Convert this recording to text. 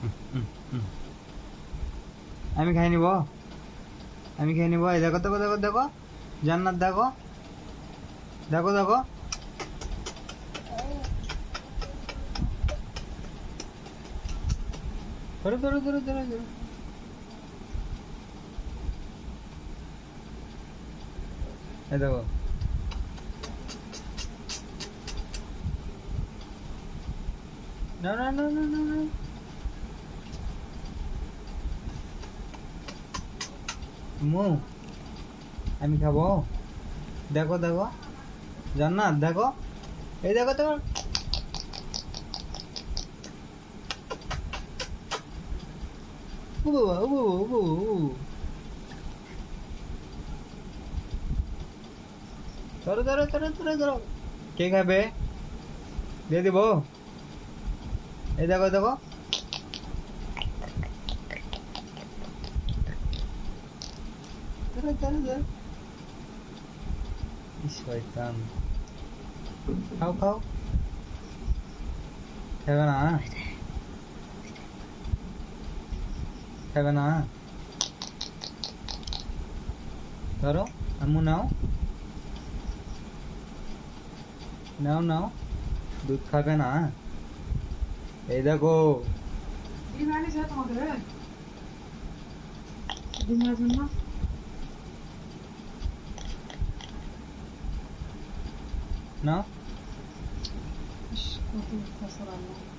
হুম, হুম, হুম। আমি খাই নিব। আমি খেয়ে নিব। এই দেখো দেখো দেখো দেখো। জান্নাত দেখো। দেখো দেখো। ধরো ধরো ধরো ধরো ধরো। এই দেখো। না না না না না না মু, আমি খাব। দেখো দেখো। জান্নাত, দেখো। এই দেখো তো ও বাবা ও বাবা, ও ধরো ধরো ধরো ধরো ধরো। কে খাবে? দিয়ে দিব। এই দেখো দেখো ধরো ধরো ধরো কি শয়তান খাও খাও খাবে না খাবে না ধরো আম্মু নাও নাও নাও দুধ খাবে না এই দেখো ডিম আনিস তোমাদের ডিমের জন্য নাও ইস, কত ফসল আনলাম